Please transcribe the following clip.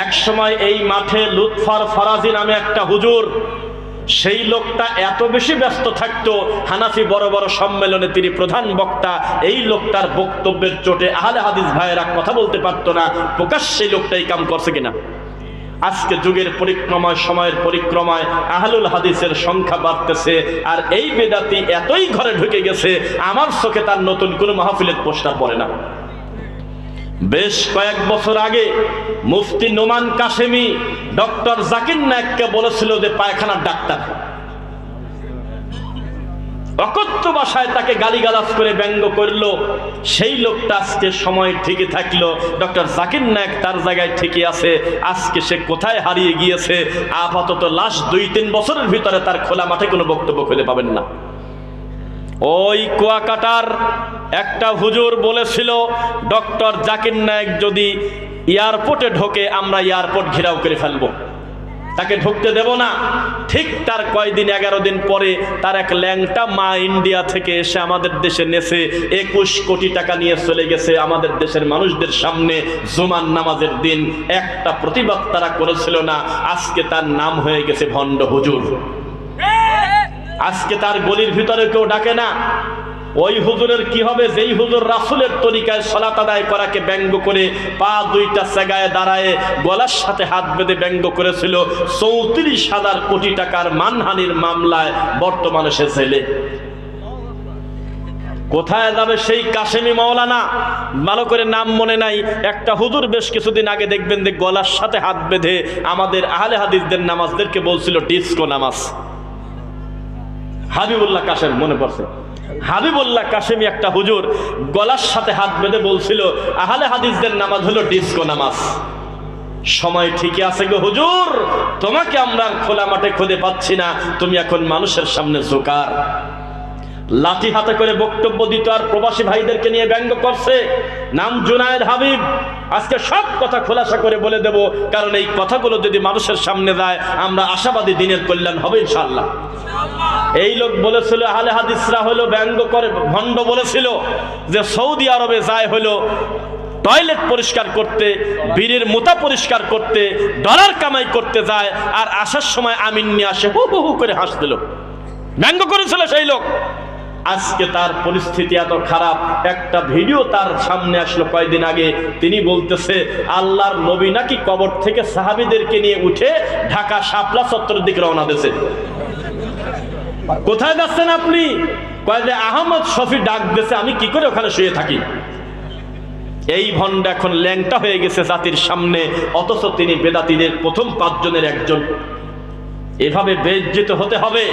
এক সময় এই মাঠে লুৎফার ফরাজি নামে একটা হুজুর, সেই লোকটা এত বেশি ব্যস্ত থাকতো, হানাফি বড় বড় সম্মেলনে তিনি প্রধান বক্তা, এই লোকটার বক্তব্যের চোটে আহলে হাদিস ভাইয়েরা কথা বলতে পারতো না, প্রকাশ্যে লোকটাই কাম করছে কিনা? আজকে যুগের পরিক্রমায়, সময়ের পরিক্রমায় আহলুল হাদিসের সংখ্যা বাড়তেছে, আর এই বেদাতি এতই ঘরে ঢুকে গেছে, আমার চোখে তার নতুন কোনো মাহফিলের পোস্টার পড়ে না। বেশ কয়েক বছর আগে মুফতি নোমান কাশেমি ডক্টর জাকির নায়ককে বলেছিল যে পায়খানার ডাক্তার। অকথ্য ভাষায় তাকে গালিগালাজ করে ব্যঙ্গ করল। সেই লোকটা আজকে সময় ঠিকই থাকল। ডক্টর জাকির নায়ক তার জায়গায় ঠিকই আছে। আজকে সে কোথায় হারিয়ে গিয়েছে? আপাতত লাস্ট দুই তিন বছরের ভিতরে তার খোলা মাঠে কোনো বক্তব্য খুঁজে পাবেন না। ওই কুয়াকাটার একটা হুজুর বলেছিল, ডক্টর জাকির নায়ক যদি এয়ারপোর্টে ঢোকে, আমরা এয়ারপোর্ট ঘেরাও করে ফেলব। তাকে ঢুকতে দেব না। ঠিক তার কয়দিন, এগারো দিন পরে তার এক ল্যাংটা মা ইন্ডিয়া থেকে এসে আমাদের দেশে নেছে, একুশ কোটি টাকা নিয়ে চলে গেছে আমাদের দেশের মানুষদের সামনে জুমান নামাজের দিন। একটা প্রতিবাদ তারা করেছিল না, আজকে তার নাম হয়ে গেছে ভণ্ড হুজুর। আজকে তার গলির ভিতরে কেউ ডাকে না। ওই হুজুরের কি হবে? যেই হুজুর রাসুলের তরিকায় সলাত আদায় করাকে ব্যঙ্গ করে পা দুইটা সেগায় দাঁড়ায় গলার সাথে হাত বেঁধে ব্যঙ্গ করেছিল, চৌত্রিশ হাজার কোটি টাকার মানহানির মামলায় বর্তমানে সে ছেলে কোথায় যাবে সেই কাশেমি মাওলানা? ভালো করে নাম মনে নাই। একটা হুজুর বেশ কিছুদিন আগে দেখবেন যে গলার সাথে হাত বেঁধে আমাদের আহলে হাদিসদের নামাজদেরকে বলছিল, ডিস্কো নামাজ। হাবিবুল্লাহ কাশেম, মনে পড়ছে? হাবিবুল্লাহ কাশেমি একটা হুজুর, গলার সাথে হাত বেঁধে বলছিল, আহলে হাদিসদের নামাজ হলো ডিস্কো নামাজ। সময় ঠিকই আছে গো হুজুর, তোমাকে আমরা খোলা মাঠে খুঁজে পাচ্ছি না, তুমি এখন মানুষের সামনে জোকার। লাঠি হাতে করে বক্তব্য দিত আর প্রবাসী ভাইদেরকে নিয়ে ব্যঙ্গ করছে। নাম জুনায়েদ হাবিব। আজকে সব কথা খোলাসা করে বলে দেব, কারণ এই কথাগুলো যদি মানুষের সামনে যায় আমরা আশাবাদী দিনের কল্যাণ হবে ইনশাল্লাহ এই লোক বলেছিল, আহলে হাদিসরা হলো ব্যঙ্গ করে, ভণ্ড বলেছিল যে সৌদি আরবে যায় হলো টয়লেট পরিষ্কার করতে বীরের মোতা পরিষ্কার করতে, ডলার কামাই করতে যায়, আর আসার সময় আমিন নিয়ে আসে হু হু করে হাসছিল। ব্যঙ্গ করেছিল সেই লোক। আজকে তার পরিস্থিতি এত খারাপ। একটা ভিডিও তার সামনে আসলো কয়েকদিন আগে। তিনি বলতেছে, আল্লাহর নবী নাকি কবর থেকে সাহাবিদেরকে নিয়ে উঠে ঢাকা শাপলা চত্বরের দিকে রওনা দিয়েছে। কোথায় যাচ্ছেন আপনি? কয় যে আহমদ শফি ডাক দিয়েছে, আমি কি করে ওখানে শুয়ে থাকি? এই ভণ্ড এখন ল্যাংটা হয়ে গেছে জাতির সামনে, অথচ তিনি বেদাতিদের প্রথম পাঁচজনের একজন। এভাবে বেজ্জিত হতে হবে।